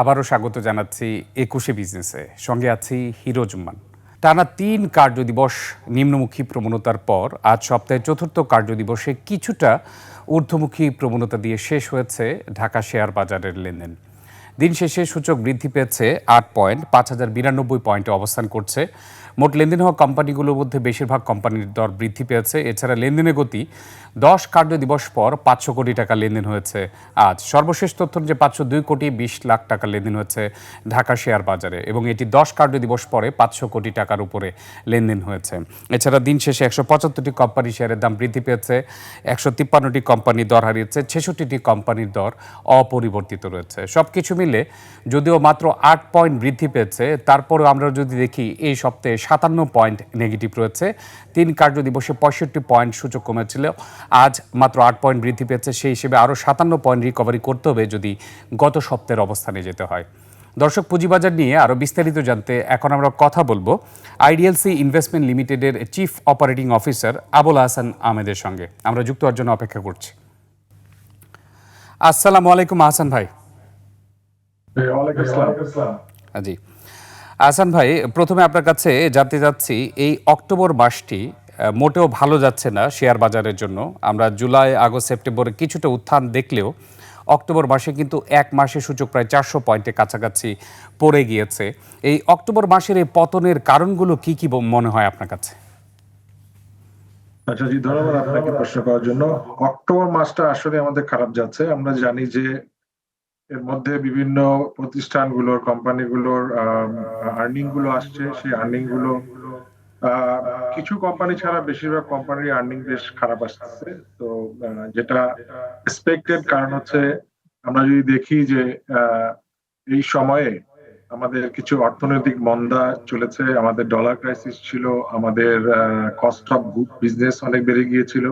আবারও স্বাগত জানাচ্ছি একুশে বিজনেসে। সঙ্গে আছি হিরো জুম্মান। টানা তিন কার্য দিবস নিম্নমুখী প্রবণতার পর আজ সপ্তাহের চতুর্থ কার্য দিবসে কিছুটা ঊর্ধ্বমুখী প্রবণতা দিয়ে শেষ হয়েছে ঢাকা শেয়ার বাজারের লেনদেন। দিন শেষে সূচক বৃদ্ধি পেয়েছে আট পয়েন্ট, পাঁচ হাজার বিরানব্বই পয়েন্টে অবস্থান করছে। মোট লেনদেন হওয়া কোম্পানিগুলোর মধ্যে বেশিরভাগ কোম্পানির দর বৃদ্ধি পেয়েছে। এছাড়া লেনদেনের গতি দশ কার্য দিবস পর পাঁচশো কোটি টাকা লেনদেন হয়েছে। আজ সর্বশেষ তথ্য অনুযায়ী পাঁচশো দুই কোটি বিশ লাখ টাকা লেনদেন হয়েছে ঢাকা শেয়ার বাজারে এবং এটি দশ কার্য দিবস পরে পাঁচশো কোটি টাকার উপরে লেনদেন হয়েছে। এছাড়া দিন শেষে একশো পঁচাত্তরটি কোম্পানি শেয়ারের দাম বৃদ্ধি পেয়েছে, একশো তিপ্পান্নটি কোম্পানির দর হারিয়েছে, ছেষট্টিটি কোম্পানির দর অপরিবর্তিত রয়েছে। সব কিছু মিলে যদিও মাত্র আট পয়েন্ট বৃদ্ধি পেয়েছে, তারপরেও আমরা যদি দেখি এই সপ্তাহে সাতান্ন পয়েন্ট নেগেটিভ রয়েছে। তিন কার্য দিবসে পঁয়ষট্টি পয়েন্ট সূচক কমেছিল। আজ মাত্র আট পয়েন্ট বৃদ্ধি পেয়েছে, সেই হিসেবে আরও সাতান্ন পয়েন্ট রিকভারি করতে হবে যদি গত সপ্তাহের অবস্থানে যেতে হয়। দর্শক, পুঁজিবাজার নিয়ে আরও বিস্তারিত জানতে এখন আমরা কথা বলব আইডিএলসি ইনভেস্টমেন্ট লিমিটেডের chief operating officer Abul Hasan আহমেদের সঙ্গে। আমরা যুক্ত হওয়ার জন্য অপেক্ষা করছি। আসসালামু আলাইকুম আহসান ভাই। জি। আহসান ভাই প্রথমে আপনার কাছে জানতে যাচ্ছি এই অক্টোবর মাসটি মোটেও ভালো যাচ্ছে না শেয়ার বাজারের জন্য। আমরা জুলাই আগস্ট সেপ্টেম্বরে কিছুটা উত্থান দেখলেও অক্টোবর মাসে কিন্তু এক মাসে সূচক প্রায় চারশো পয়েন্টের কাছাকাছি পড়ে গিয়েছে। এই অক্টোবর মাসের এই পতনের কারণগুলো কি কি মনে হয় আপনার কাছে? আচ্ছা জি ধন্যবাদ আপনাকে প্রশ্ন করার জন্য। অক্টোবর মাসটা আসলে আমাদের খারাপ যাচ্ছে। আমরা জানি যে এর মধ্যে বিভিন্ন প্রতিষ্ঠানগুলোর, কোম্পানিগুলোর আর্নিংগুলো আসছে। সেই আর্নিংগুলো কিছু কোম্পানি ছাড়া বেশিরভাগ কোম্পানির আর্নিং বেশ খারাপ আসছে তো যেটা এক্সপেক্টেড কারণ হচ্ছে, আমরা যদি দেখি যে এই সময়ে আমাদের কিছু অর্থনৈতিক মন্দা চলেছে। আমাদের ডলার ক্রাইসিস ছিল, আমাদের কস্ট অফ বিজনেস অনেক বেড়ে গিয়েছিল।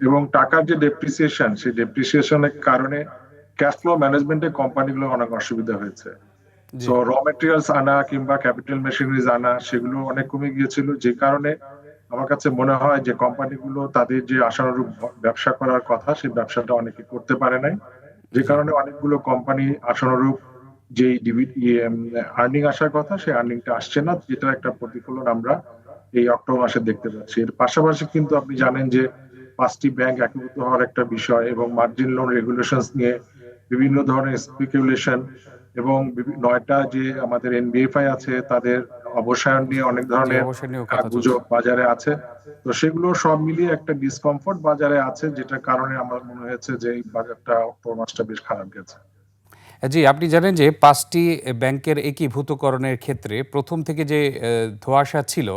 এবং টাকার যে ডেপ্রিসিয়েশন সেই ডেপ্রিসিয়েশনের কারণে ক্যাশ ফ্লো ম্যানেজমেন্টে কোম্পানিগুলো অনেক অসুবিধা হয়েছে। তো র মেটেরিয়ালস আনা কিংবা ক্যাপিটাল মেশিনারিজ আনা সেগুলো অনেক কমে গিয়েছিল যে কারণে আমার কাছে মনে হয় যে কোম্পানিগুলো তাদের যে আশানুরূপ ব্যবসা করার কথা সেই ব্যবসাটা অনেকে করতে পারে নাই। যে কারণে অনেকগুলো কোম্পানি আশানুরূপ যে আর্নিং আসার কথা সেই আর্নিংটা আসছে না যেটা একটা প্রতিফলন আমরা এই অক্টোবর মাসে দেখতে পাচ্ছি। এর পাশাপাশি কিন্তু আপনি জানেন যে পাঁচটি ব্যাংক একীভূত হওয়ার একটা বিষয় এবং মার্জিন লোন রেগুলেশন নিয়ে বিভিন্ন ধরনের স্পেকুলেশন এবং নয়টা যে আমাদের এনবিএফআই আছে তাদের অবসায়ন নিয়ে অনেক ধরনের। গুজব বাজারে আছে তো সেগুলো সব মিলিয়ে একটা ডিসকমফোর্ট বাজারে আছে যেটার কারণে আমার মনে হয়েছে যে এই বাজারটা অক্টোবর মাসটা বেশ খারাপ গেছে জি আপনি জানেন যে পাঁচটি ব্যাংকের একীভূতকরণের ক্ষেত্রে প্রথম থেকে যে ধোঁয়াশা ছিল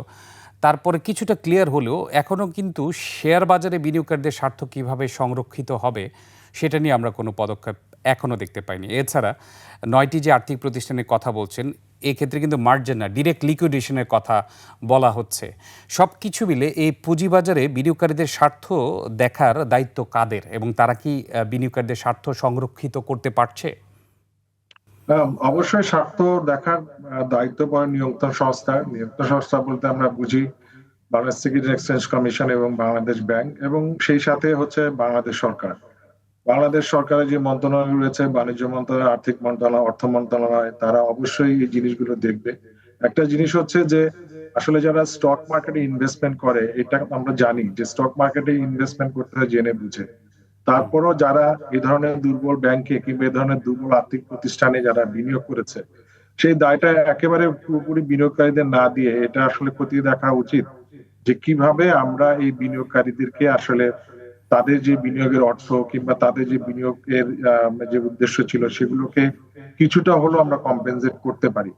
তারপরে কিছুটা ক্লিয়ার হলেও এখনও কিন্তু শেয়ার বাজারে বিনিয়োগকারীদের স্বার্থ কীভাবে সংরক্ষিত হবে সেটা নিয়ে আমরা কোনো পদক্ষেপ এখনও দেখতে পাইনি। এছাড়া নয়টি যে আর্থিক প্রতিষ্ঠানের কথা বলছেন, এক্ষেত্রে কিন্তু মার্জেন না ডিরেক্ট লিকুইডেশনের কথা বলা হচ্ছে। সব কিছু মিলে এই পুঁজিবাজারে বিনিয়োগকারীদের স্বার্থ দেখার দায়িত্ব কাদের এবং তারা কি বিনিয়োগকারীদের স্বার্থ সংরক্ষিত করতে পারছে? অবশ্যই স্বার্থ দেখার দায়িত্ব পড়ে নিয়ন্ত্রণ সংস্থা। নিয়ন্ত্রণ সংস্থা বলতে আমরা বুঝি বাংলাদেশ সিকিউরিটি এক্সচেঞ্জ কমিশন এবং বাংলাদেশ ব্যাংক এবং সেই সাথে হচ্ছে বাংলাদেশ সরকার। বাংলাদেশ সরকারের যে মন্ত্রণালয় রয়েছে, বাণিজ্য মন্ত্রণালয়, আর্থিক মন্ত্রণালয়, অর্থ মন্ত্রণালয়, তারা অবশ্যই এই জিনিসগুলো দেখবে। একটা জিনিস হচ্ছে যে, আসলে যারা স্টক মার্কেটে ইনভেস্টমেন্ট করে, এটা আমরা জানি যে স্টক মার্কেটে ইনভেস্টমেন্ট করতে হয় জেনে বুঝে। তারপরও যারা এই ধরনের দুর্বল ব্যাংকে কিংবা এই ধরনের দুর্বল আর্থিক প্রতিষ্ঠানে যারা বিনিয়োগ করেছে, সেই দায়টা একেবারে পুরোপুরি বিনিয়োগকারীদের না দিয়ে এটা আসলে খতিয়ে দেখা উচিত যে কীভাবে আমরা এই বিনিয়োগকারীদেরকে আসলে তাদের যে বিনিয়োগের অর্থ কিংবা তাদের যে বিনিয়োগের যে উদ্দেশ্য ছিল সেগুলোকে কিছুটা হলেও আমরা কম্পেনসেট করতে পারি।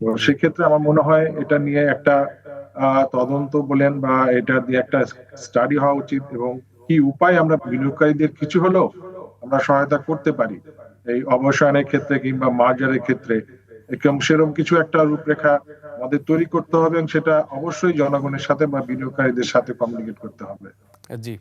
তো সেক্ষেত্রে আমার মনে হয় এটা নিয়ে একটা তদন্ত বলেন বা এটা দিয়ে একটা স্টাডি হওয়া উচিত এবং কি উপায় আমরা বিনিয়োগকারীদের কিছু হলেও আমরা সহায়তা করতে পারি। এই অবসায়নের ক্ষেত্রে কিংবা মার্জারের ক্ষেত্রে। এরকম সেরকম কিছু একটা রূপরেখা আমাদের তৈরি করতে হবে এবং সেটা অবশ্যই জনগণের সাথে বা বিনিয়োগকারীদের সাথে কমিউনিকেট করতে হবে। জি।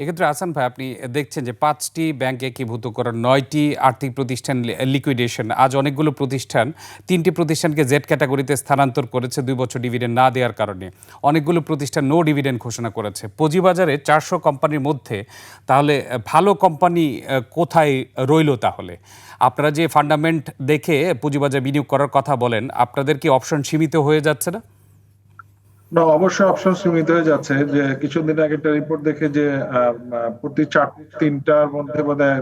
এক্ষেত্রে আসান ভাই, আপনি দেখছেন যে পাঁচটি ব্যাংক একীভূত করার নয়টি আর্থিক প্রতিষ্ঠান লিকুইডেশন আজ অনেকগুলো প্রতিষ্ঠান তিনটি প্রতিষ্ঠানকে জেড ক্যাটাগরিতে স্থানান্তর করেছে, দুই বছর ডিভিডেন্ড না দেওয়ার কারণে। অনেকগুলো প্রতিষ্ঠান নো ডিভিডেন্ড ঘোষণা করেছে। পুঁজিবাজারে চারশো কোম্পানির মধ্যে, তাহলে ভালো কোম্পানি কোথায় রইল তাহলে? আপনারা যে ফান্ডামেন্ট দেখে পুঁজিবাজারে বিনিয়োগ করার কথা বলেন, আপনাদের কি অপশন সীমিত হয়ে যাচ্ছে না? না অবশ্যই অপশন সীমিত হয়ে যাচ্ছে যে কিছুদিন আগে একটা রিপোর্ট দেখে যে প্রতি চার, তিনটার মধ্যে বোধ হয়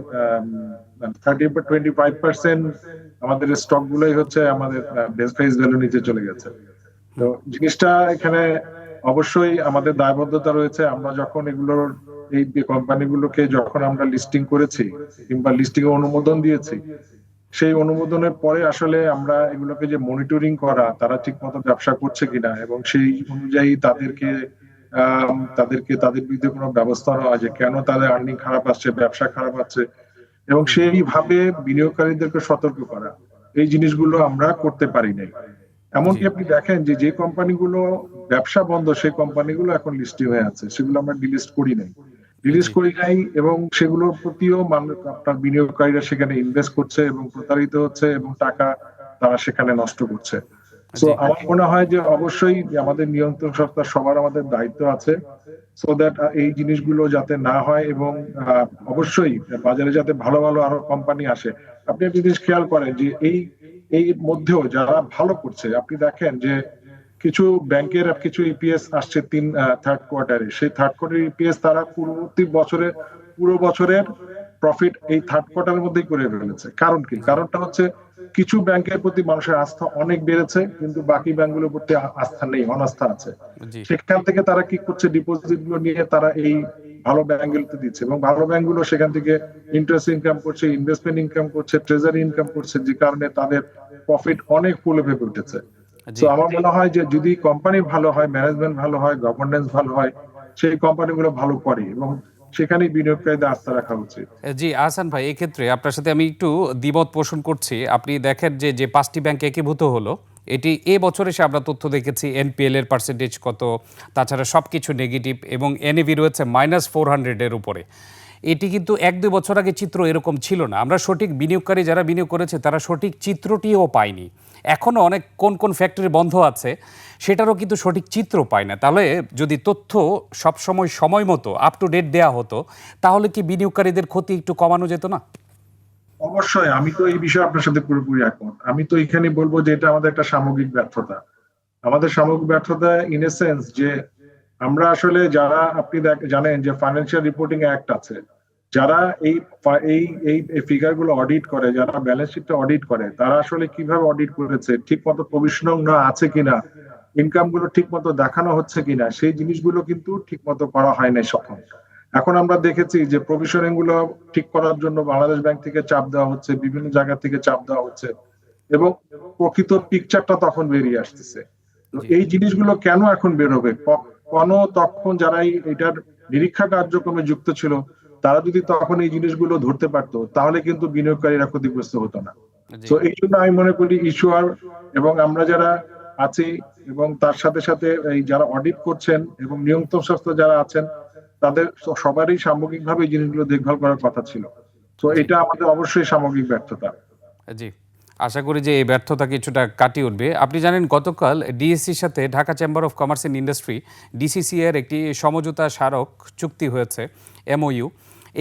থার্টি টোয়েন্টি ফাইভ পার্সেন্ট আমাদের স্টক গুলোই হচ্ছে আমাদের বেস ফেস ভ্যালু নিচে চলে গেছে। তো জিনিসটা এখানে অবশ্যই আমাদের দায়বদ্ধতা রয়েছে। আমরা যখন এগুলোর, এই কোম্পানিগুলোকে যখন আমরা লিস্টিং করেছি কিংবা লিস্টিং অনুমোদন দিয়েছি সেই অনুমোদনের পরে আসলে আমরা এগুলোকে যে মনিটরিং করা তারা ঠিক মতো ব্যবসা করছে কিনা এবং সেই অনুযায়ী তাদেরকে তাদেরকে তাদের বিরুদ্ধে কোনো ব্যবস্থা নেওয়া যে কেন তাদের আর্নিং খারাপ আসছে ব্যবসা খারাপ আসছে এবং সেইভাবে বিনিয়োগকারীদেরকে সতর্ক করা। এই জিনিসগুলো আমরা করতে পারি নাই। এমনকি আপনি দেখেন যে যে কোম্পানিগুলো ব্যবসা বন্ধ সেই কোম্পানিগুলো এখন লিস্টিং হয়ে আছে। সেগুলো আমরা ডিলিস্ট করি নাই। রিলিজ করি নাই এবং সেগুলোর প্রতিও মানুষ আপনার বিনিয়োগকারীরা সেখানে ইনভেস্ট করছে এবং প্রতারিত হচ্ছে এবং টাকা তারা সেখানে নষ্ট করছে। তো আমার মনে হয় যে অবশ্যই আমাদের নিয়ন্ত্রণ সত্তা সবার আমাদের দায়িত্ব আছে। সো দ্যাট এই জিনিসগুলো যাতে না হয় এবং অবশ্যই বাজারে যাতে ভালো ভালো আরও কোম্পানি আসে। আপনি একটা জিনিস খেয়াল করেন যে এই এই মধ্যেও যারা ভালো করছে আপনি দেখেন যে কিছু ব্যাংকের কিছু ইপিএস আসছে তিন থার্ড কোয়ার্টারে সেই থার্ড কোয়ার্টার ইপিএস তারা পূর্ববর্তী বছরে পুরো বছরের প্রফিট এই থার্ড কোয়ার্টারের মধ্যেই করে ফেলেছে। কারণ কি? কারণটা হচ্ছে কিছু ব্যাংকের প্রতি মানুষের আস্থা অনেক বেড়েছে কিন্তু বাকি ব্যাংকগুলোর প্রতি আস্থা নেই অনাস্থা আছে। সেখান থেকে তারা কি করছে? ডিপোজিটগুলো নিয়ে তারা এই ভালো ব্যাংকগুলোতে দিচ্ছে এবং ভালো ব্যাংকগুলো সেখান থেকে ইন্টারেস্ট ইনকাম করছে ইনভেস্টমেন্ট ইনকাম করছে ট্রেজারি ইনকাম করছে যে কারণে তাদের প্রফিট অনেক ফুলে ভেবে উঠেছে। তো আমার মনে হয় যে যদি কোম্পানি ভালো হয় ম্যানেজমেন্ট ভালো হয় গভর্নেন্স ভালো হয় সেই কোম্পানিগুলো ভালো করে এবং সেখানে বিনিয়োগকারীদের আস্থা রাখা উচিত। জি আহসান ভাই এক্ষেত্রে আপনার সাথে আমি একটু দ্বিমত পোষণ করছি। আপনি দেখেন যে যে পাঁচটি ব্যাংক একীভূত হলো এটি এ বছর এসে আমরা তথ্য দেখেছি এনপিএল এর পার্সেন্টেজ কত তাছাড়া সব কিছু নেগেটিভ এবং এনএভি রয়েছে মাইনাস ফোর হান্ড্রেডের উপরে। এটি কিন্তু এক দুই বছর আগে চিত্র এরকম ছিল না। আমরা সঠিক বিনিয়োগকারী যারা বিনিয়োগ করেছে, তারা সঠিক চিত্রটিও পায়নি। এখনও অনেক কোন কোন ফ্যাক্টরি বন্ধ আছে, সেটারও কিন্তু সঠিক চিত্র পায় না। তাহলে যদি তথ্য সবসময় সময় মতো আপ টু ডেট দেওয়া হতো, তাহলে কি বিনিয়োগকারীদের ক্ষতি একটু কমানো যেত না? অবশ্যই, আমি তো এই বিষয়ে আপনার সাথে পুরোপুরি একমত। আমি তো এখানে বলব যে এটা আমাদের একটা সামগ্রিক ব্যর্থতা। আমাদের সামগ্রিক ব্যর্থতা ইন এ সেন্স যে আমরা আসলে যারা আপনি জানেন যে ফাইন্যান্সিয়াল রিপোর্টিং অ্যাক্ট আছে। যারা এই এই এই ফিগারগুলো অডিট করে যারা ব্যালেন্স শিটটা অডিট করে তারা আসলে কীভাবে অডিট করেছে ঠিক মতো প্রভিশন না আছে কিনা ইনকামগুলো ঠিক মতো দেখানো হচ্ছে কিনা সেই জিনিসগুলো কিন্তু ঠিক মতো করা হয় নাই সক্ষম এখন আমরা দেখেছি যে প্রভিশনিংগুলো ঠিক করার জন্য বাংলাদেশ ব্যাংক থেকে চাপ দেওয়া হচ্ছে বিভিন্ন জায়গা থেকে চাপ দেওয়া হচ্ছে এবং প্রকৃত পিকচারটা তখন বেরিয়ে আসতেছে। এই জিনিসগুলো কেন এখন বেরোবে? কেন তখন যারা এটার নিরীক্ষা কার্যক্রমে যুক্ত ছিল তারা যদি তখন এই জিনিসগুলো ধরতে পারতো তাহলে কিন্তু বিনিয়োগকারীরা ক্ষতিগ্রস্ত হতো না। তো এই জন্য আমি মনে করি ইস্যুয়ার এবং আমরা যারা আছি এবং তার সাথে সাথে এই যারা অডিট করছেন এবং নিয়ন্ত্রণ সংস্থা যারা আছেন তাদের সবারই সামগ্রিকভাবে এই জিনিসগুলো দেখভাল করার কথা ছিল। তো এটা আমাদের অবশ্যই সামগ্রিক ব্যর্থতা। জি। আশা করি যে এই ব্যর্থতা কিছুটা কাটিয়ে উঠবে। আপনি জানেন, গতকাল ডিএসসির সাথে Dhaka chamber of commerce and industry DCC এর একটি সমঝোতা স্মারক চুক্তি হয়েছে, এমওইউ।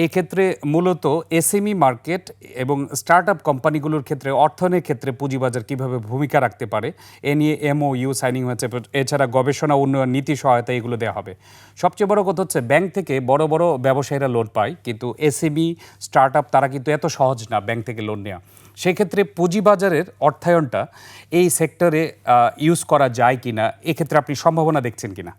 এই ক্ষেত্রে মূলত এসএমই মার্কেট এবং স্টার্ট আপ কোম্পানিগুলোর ক্ষেত্রে, অর্থনের ক্ষেত্রে পুঁজিবাজার কীভাবে ভূমিকা রাখতে পারে, এ নিয়ে এমওইউ সাইনিং হয়েছে। এছাড়া গবেষণা উন্নয়ন নীতি সহায়তা এগুলো দেওয়া হবে। সবচেয়ে বড় কথা হচ্ছে, ব্যাংক থেকে বড় বড় ব্যবসায়ীরা লোন পায়, কিন্তু এসএমই স্টার্ট আপ তারা কিন্তু এত সহজ না ব্যাংক থেকে লোন নেওয়া সেক্ষেত্রে পুঁজিবাজারের অর্থায়নটা এই সেক্টরে ইউজ করা যায় কিনা, এক্ষেত্রে আপনি সম্ভাবনা দেখছেন কিনা?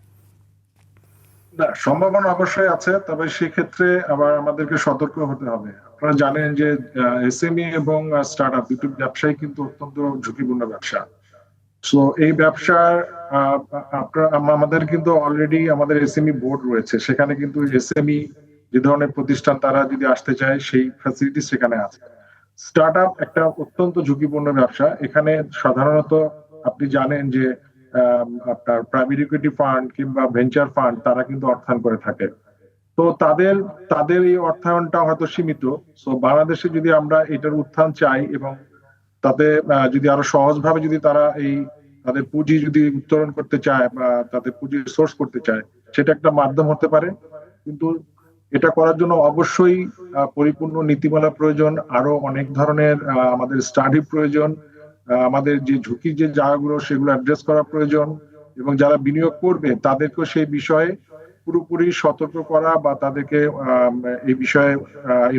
না, সম্ভাবনা অবশ্যই আছে, তবে সেক্ষেত্রে আবার আমাদেরকে সতর্ক হতে হবে। আপনারা জানেন যে এসএমই এবং স্টার্ট আপ দুটি ব্যবসায় কিন্তু অত্যন্ত ঝুঁকিপূর্ণ ব্যবসা। সো এই ব্যবসার আমাদের কিন্তু অলরেডি আমাদের এসএমই বোর্ড রয়েছে। সেখানে কিন্তু এসএমই যে ধরনের প্রতিষ্ঠান তারা যদি আসতে চায়, সেই ফ্যাসিলিটি সেখানে আছে। স্টার্ট আপ একটা অত্যন্ত ঝুঁকিপূর্ণ ব্যবসা। এখানে সাধারণত আপনি জানেন যে আপনার প্রাইভেট ইকুইটি ফান্ড কিংবা ভেঞ্চার ফান্ড তারা কিন্তু অর্থায়ন করে থাকে। তো তাদের তাদের এই অর্থায়নটা হয়তো সীমিত। সো বাংলাদেশে যদি আমরা এটার উত্থান চাই এবং তাতে যদি আরও সহজভাবে যদি তারা এই, তাদের পুঁজি যদি উত্তোলন করতে চায় বা তাদের পুঁজি সোর্স করতে চায়, সেটা একটা মাধ্যম হতে পারে। কিন্তু এটা করার জন্য অবশ্যই পরিপূর্ণ নীতিমালা প্রয়োজন, আরও অনেক ধরনের আমাদের স্টাডি প্রয়োজন আমাদের যে ঝুঁকির যে জায়গাগুলো সেগুলো অ্যাড্রেস করা প্রয়োজন এবং যারা বিনিয়োগ করবে তাদেরকেও সেই বিষয়ে পুরোপুরি সতর্ক করা বা তাদেরকে এই বিষয়ে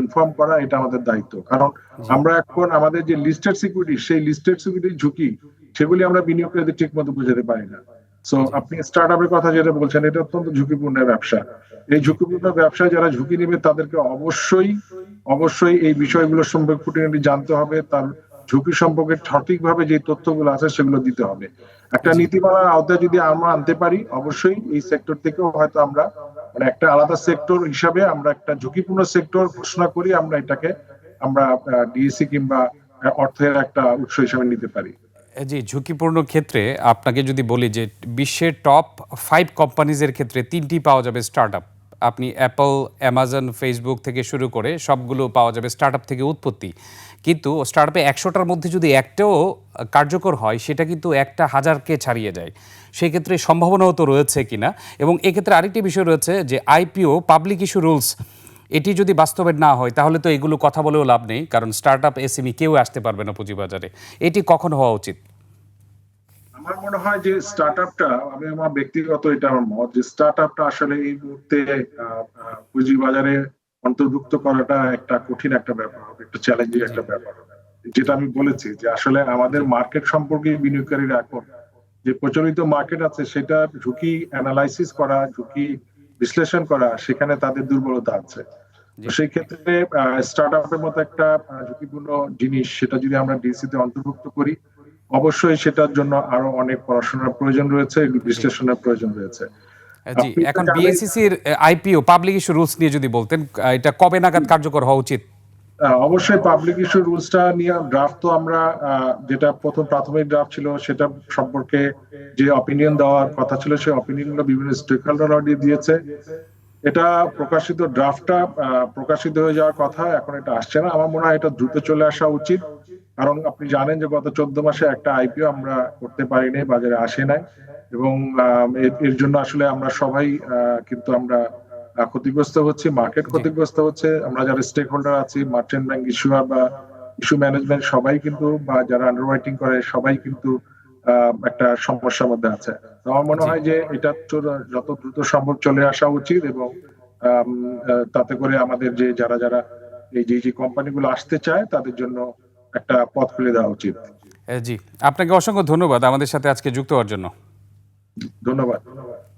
ইনফর্ম করা এটা আমাদের দায়িত্ব। কারণ আমরা এখন আমাদের যে লিস্টেড সিকিউরিটি সেই লিস্টেড সিকিউরিটির ঝুঁকি সেগুলি আমরা বিনিয়োগকারীদের ঠিক মতো বুঝাতে পারি না। সো আপনি স্টার্ট আপের কথা যেটা বলছেন এটা অত্যন্ত ঝুঁকিপূর্ণ ব্যবসা। এই ঝুঁকিপূর্ণ ব্যবসায় যারা ঝুঁকি নেবে তাদেরকে অবশ্যই অবশ্যই এই বিষয়গুলো সম্পর্কে খুঁটিনাটি জানতে হবে। তার ঝুঁকি সম্পর্কে সঠিকভাবে যে তথ্যগুলো আছে সেগুলো দিতে হবে। একটা নীতিমালার আওতায় যদি আমরা আনতে পারি অবশ্যই এই সেক্টর থেকেও হয়তো আমরা মানে একটা আলাদা সেক্টর হিসাবে আমরা একটা ঝুঁকিপূর্ণ সেক্টর ঘোষণা করি আমরা এটাকে আমরা ডিএসসি কিংবা অর্থের একটা উৎস হিসাবে নিতে পারি। জি, ঝুঁকিপূর্ণ ক্ষেত্রে আপনাকে যদি বলি যে বিশ্বের টপ ফাইভ কোম্পানিজের ক্ষেত্রে তিনটি পাওয়া যাবে স্টার্ট আপনি অ্যাপল অ্যামাজন ফেসবুক থেকে শুরু করে সবগুলো পাওয়া যাবে স্টার্ট থেকে উৎপত্তি। কিন্তু স্টার্ট আপে একশোটার মধ্যে যদি একটাও কার্যকর হয়, সেটা কিন্তু একটা হাজারকে ছাড়িয়ে যায়। সেই ক্ষেত্রে সম্ভাবনাও তো রয়েছে কিনা? এবং এক্ষেত্রে আরেকটি বিষয় রয়েছে যে আইপিও পাবলিক ইস্যু রুলস এটি যদি বাস্তবায়ন না হয়, তাহলে তো এগুলো কথা বলেও লাভ নেই, কারণ স্টার্ট আপ এসএমই কেউ আসতে পারবে না পুঁজিবাজারে। এটি কখন হওয়া উচিত? আমার মনে হয় যে স্টার্ট আপটা আমি আমার ব্যক্তিগত এটা আমার মত যে স্টার্ট আপটা আসলে এই মুহূর্তে পুঁজিবাজারে অন্তর্ভুক্ত করাটা একটা কঠিন একটা ব্যাপার হবে, একটা চ্যালেঞ্জিং একটা ব্যাপার হবে। যেটা আমি বলেছি যে আসলে আমাদের মার্কেট সম্পর্কে বিনিয়োগকারীরা এখন যে প্রচলিত মার্কেট আছে সেটা ঝুঁকি অ্যানালাইসিস করা, ঝুঁকি বিশ্লেষণ করা, সেখানে তাদের দুর্বলতা আছে। সেই ক্ষেত্রে স্টার্ট আপের মতো একটা ঝুঁকিপূর্ণ জিনিস সেটা যদি আমরা ডিসি তে অন্তর্ভুক্ত করি অবশ্যই সেটার জন্য আরও অনেক পড়াশোনার প্রয়োজন রয়েছে বিশ্লেষণের প্রয়োজন রয়েছে। জি এখন আইপিও পাবলিক ইস্যু রুলস নিয়ে যদি বলতেন এটা কবে নাগাদ কার্যকর হওয়া উচিত? অবশ্যই পাবলিক ইস্যু রুলসটা নিয়ে ড্রাফট তো আমরা যেটা প্রথম প্রাথমিক ড্রাফট ছিল সেটা সম্পর্কে যে অপিনিয়ন দেওয়ার কথা ছিল সেই অপিনিয়নগুলো বিভিন্ন স্টেক হোল্ডার দিয়েছে। এটা প্রকাশিত ড্রাফটটা প্রকাশিত হয়ে যাওয়ার কথা এখন এটা আসছে না। আমার মনে হয় এটা দ্রুত চলে আসা উচিত। কারণ আপনি জানেন যে গত চোদ্দ মাসে একটা আইপিও আমরা করতে পারিনি বাজারে আসে নাই। এবং এর- জন্য আসলে আমরা সবাই আহ, কিন্তু আমরা ক্ষতিগ্রস্ত হচ্ছে মার্কেট ক্ষতিগ্রস্ত হচ্ছে। আমরা যারা স্টেক হোল্ডার আছি মার্চেন্ট ব্যাংক ইস্যুয়ার বা ইস্যু ম্যানেজমেন্ট সবাই কিন্তু বা যারা আন্ডাররাইটিং করে সবাই কিন্তু একটা সমস্যার মধ্যে আছে। আমার মনে হয় যে এটা যত দ্রুত সম্ভব চলে আসা উচিত এবং তাতে করে আমাদের যে যারা যারা এই যে যে কোম্পানিগুলো আসতে চায় তাদের জন্য একটা পথ খুলে দেওয়া উচিত। আহ, জি। আপনাকে অসংখ্য ধন্যবাদ আমাদের সাথে আজকে যুক্ত হওয়ার জন্য। ধন্যবাদ ধন্যবাদ।